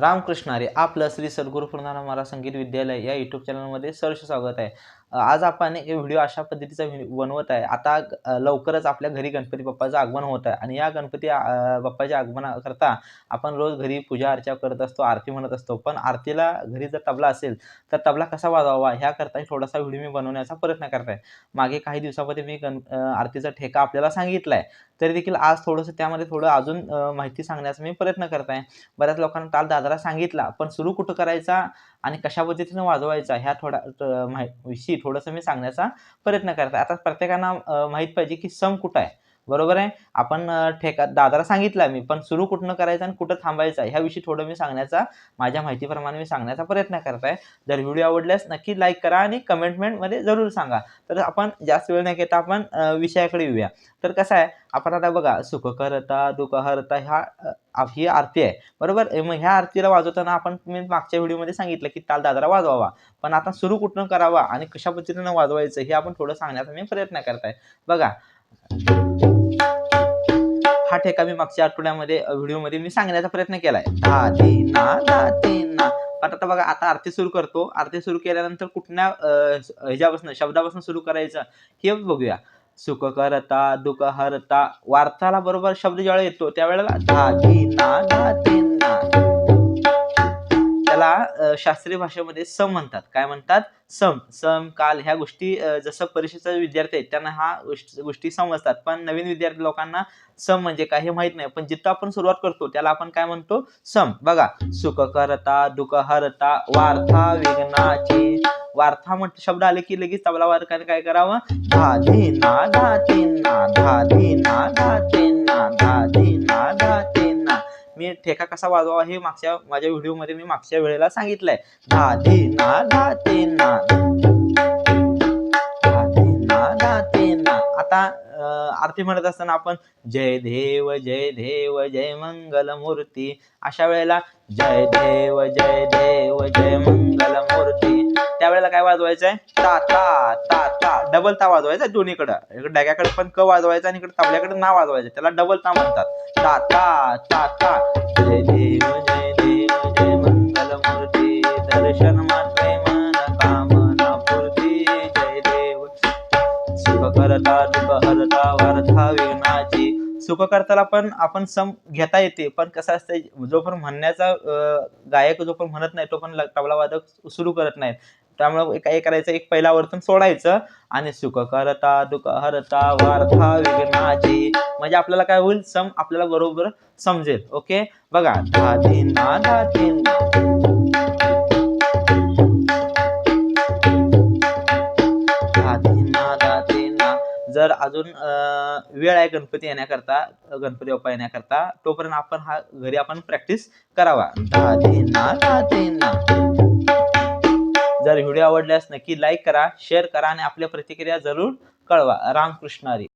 रामकृष्ण हरी आपलं श्री सद्गुरू पूर्णानंद महाराज संगीत विद्यालय या यूट्यूब चॅनलमध्ये सर्व स्वागत आहे. आज आपण एक व्हिडिओ अशा पद्धतीचा बनवत आहे. आता लवकरच आपल्या घरी गणपती बाप्पाचं आगमन होत आहे आणि या गणपती बाप्पाच्या आगमनाकरता आपण रोज घरी पूजा अर्चा करत असतो आरती म्हणत असतो. पण आरतीला घरी जर तबला असेल तर तबला कसा वाजवावा ह्याकरता थोडासा व्हिडिओ मी बनवण्याचा प्रयत्न करत आहे मागे काही दिवसामध्ये मी गण आरतीचा ठेका आपल्याला सांगितला आहे तरी देखील आज थोडंसं त्यामध्ये थोडं अजून माहिती सांगण्याचा मी प्रयत्न करत आहे बऱ्याच लोकांना ताल दादाला सांगितला पण सुरू कुठं करायचा आणि कशा पद्धतीने वाजवायचा ह्या थोडा माहिती माहि विषयी थोडंसं मी सांगण्याचा प्रयत्न करत आहे आता प्रत्येकांना माहीत पाहिजे की सम कुठं आहे? बरोबर आहे? आपण ठेका दादरा सांगितला मी पण सुरू कुठनं करायचं आणि कुठं थांबायचं ह्याविषयी थोडं मी सांगण्याचा माझ्या माहितीप्रमाणे मी सांगण्याचा प्रयत्न करत आहे जर व्हिडिओ आवडल्यास नक्की लाईक करा आणि कमेंटमेंटमध्ये जरूर सांगा. तर आपण जास्त वेळ न घेता आपण विषयाकडे येऊया. तर कसं आहे आपण आता बघा सुख करता दुःख हरता ह्या ही आरती आहे. बरोबर? मग ह्या आरतीला वाजवताना आपण मी मागच्या व्हिडिओमध्ये सांगितलं की ताल दादरा वाजवावा. पण आता सुरू कुठनं करावा आणि कशा पद्धतीनं वाजवायचं हे आपण थोडं सांगण्याचा मी प्रयत्न करत आहे बघा. पाठ एका मी मागच्या आठवड्यामध्ये व्हिडिओमध्ये मी सांगण्याचा प्रयत्न केलाय. ना ना. पण आता बघा आता आरती सुरू करतो. आरती सुरू केल्यानंतर कुठल्या ह्याच्यापासून शब्दापासून सुरू करायचं हे बघूया. सुख करता दुःख हरता वार्ताला बरोबर शब्द ज्यावेळेला येतो त्यावेळेला धा धी ना धा धी ना. शास्त्रीय भाषेमध्ये सम म्हणतात. काय म्हणतात? सम. सम काल ह्या गोष्टी जसं परीक्षेचा विद्यार्थी आहेत त्यांना हा गोष्टी समजतात पण नवीन विद्यार्थी लोकांना सम म्हणजे काय हे माहीत नाही. पण जिथं आपण सुरुवात करतो त्याला आपण काय म्हणतो? सम. बघा सुख करता दुःख हरता वार्था विघ्नाची. वार्था म्हट शब्द आले की लगेच तबला वारकाने काय करावं? धा धी ना धा ना धा धी ना ठेका कसा वाजवावा हे मागच्या माझ्या व्हिडिओमध्ये मी मागच्या वेळेला सांगितलंय. धा धी ना. धा ना आता आरती म्हणत असताना आपण जय देव जय देव जय मंगल मूर्ती अशा वेळेला जय देव जय देव जय मंगल मूर्ती त्यावेळेला काय वाजवायचं आहे ता ता ता ता. डबल ता वाजवायचा दोन्हीकडं. इकडे डग्याकडे पण क वाजवायचा आणि इकडे तबल्याकडे ना वाजवायचं. त्याला डबल ता म्हणतात. ता ता ता ता. जय देव जय देव जय मंगल मूर्ती दर्शन मात्रे मन कामना पूर्ती. जय देव. सुख करता दुःख हरता वार्था विघ्नाची सुख करताला पण आपण सम घेता येते पण कसं असतं पण म्हणण्याचा गायक जो पण म्हणत नाही तो पण तबला वादक सुरू करत नाहीत. त्यामुळे काय करायचं एक पहिला वर्तन सोडायचं. आणि सुख करता दुःख हरता वार्था विघ्नाची. म्हणजे आपल्याला काय होईल? सम आपल्याला बरोबर समजेल. ओके? बघा धा तीन ना धा तीन जर अजून वेळ आहे गणपती येण्याकरता गणपती बाप्पा येण्याकरता तोपर्यंत आपण हा घरी आपण प्रॅक्टिस करावा. धा तीन ना धा तीन ना जर व्हिडिओ आवडल्यास नक्की लाईक करा शेअर करा आणि आपल्या प्रतिक्रिया जरूर कळवा. रामकृष्ण हरी